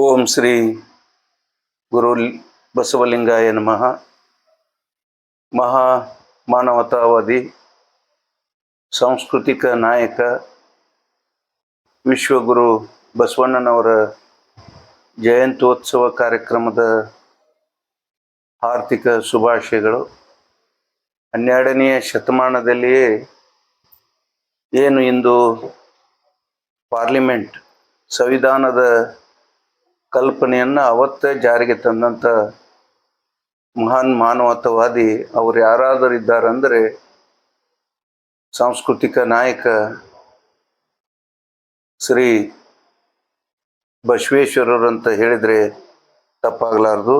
ಓಂ ಶ್ರೀ ಗುರು ಬಸವಲಿಂಗಾಯ ನಮಃ. ಮಹಾ ಮಾನವತಾವಾದಿ ಸಾಂಸ್ಕೃತಿಕ ನಾಯಕ, ವಿಶ್ವಗುರು ಬಸವಣ್ಣನವರ ಜಯಂತ್ಯೋತ್ಸವ ಕಾರ್ಯಕ್ರಮದ ಆರ್ಥಿಕ ಶುಭಾಶಯಗಳು. ಹನ್ನೆರಡನೆಯ ಶತಮಾನದಲ್ಲಿಯೇ ಏನು ಇಂದು ಪಾರ್ಲಿಮೆಂಟ್, ಸಂವಿಧಾನದ ಕಲ್ಪನೆಯನ್ನು ಅವತ್ತೇ ಜಾರಿಗೆ ತಂದಂಥ ಮಹಾನ್ ಮಾನವತಾವಾದಿ ಅವ್ರು ಯಾರಾದರೂ ಇದ್ದಾರಂದರೆ ಸಾಂಸ್ಕೃತಿಕ ನಾಯಕ ಶ್ರೀ ಬಸವೇಶ್ವರರು ಅಂತ ಹೇಳಿದರೆ ತಪ್ಪಾಗಲಾರದು.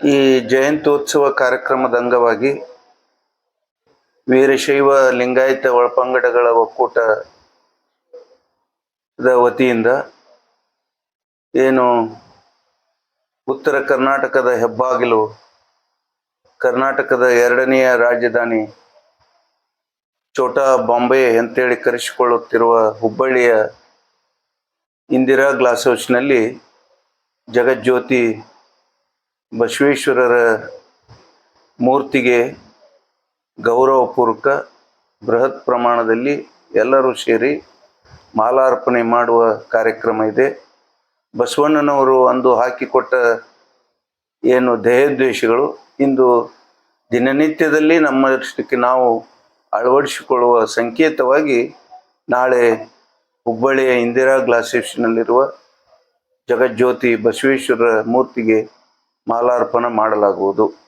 ಈ ಜಯಂತ್ಯೋತ್ಸವ ಕಾರ್ಯಕ್ರಮದ ಅಂಗವಾಗಿ ವೀರಶೈವ ಲಿಂಗಾಯತ ಒಳಪಂಗಡಗಳ ಒಕ್ಕೂಟದ ವತಿಯಿಂದ ಏನು ಉತ್ತರ ಕರ್ನಾಟಕದ ಹೆಬ್ಬಾಗಿಲು, ಕರ್ನಾಟಕದ ಎರಡನೆಯ ರಾಜಧಾನಿ ಛೋಟಾ ಬಾಂಬೆ ಅಂತೇಳಿ ಕರೆಸಿಕೊಳ್ಳುತ್ತಿರುವ ಹುಬ್ಬಳ್ಳಿಯ ಇಂದಿರಾ ಗ್ಲಾಸ್ ಹೌಸ್ನಲ್ಲಿ ಜಗಜ್ಯೋತಿ ಬಸವೇಶ್ವರರ ಮೂರ್ತಿಗೆ ಗೌರವಪೂರ್ವಕ ಬೃಹತ್ ಪ್ರಮಾಣದಲ್ಲಿ ಎಲ್ಲರೂ ಸೇರಿ ಮಾಲಾರ್ಪಣೆ ಮಾಡುವ ಕಾರ್ಯಕ್ರಮ ಇದೆ. ಬಸವಣ್ಣನವರು ಅಂದು ಹಾಕಿಕೊಟ್ಟ ಏನು ದೇಹದ್ವೇಷಗಳು ಇಂದು ದಿನನಿತ್ಯದಲ್ಲಿ ನಮ್ಮಷ್ಟಕ್ಕೆ ನಾವು ಅಳವಡಿಸಿಕೊಳ್ಳುವ ಸಂಕೇತವಾಗಿ ನಾಳೆ ಹುಬ್ಬಳ್ಳಿಯ ಇಂದಿರಾ ಗ್ಲಾಸೇಶ್ನಲ್ಲಿರುವ ಜಗಜ್ಯೋತಿ ಬಸವೇಶ್ವರ ಮೂರ್ತಿಗೆ ಮಾಲಾರ್ಪಣೆ ಮಾಡಲಾಗುವುದು.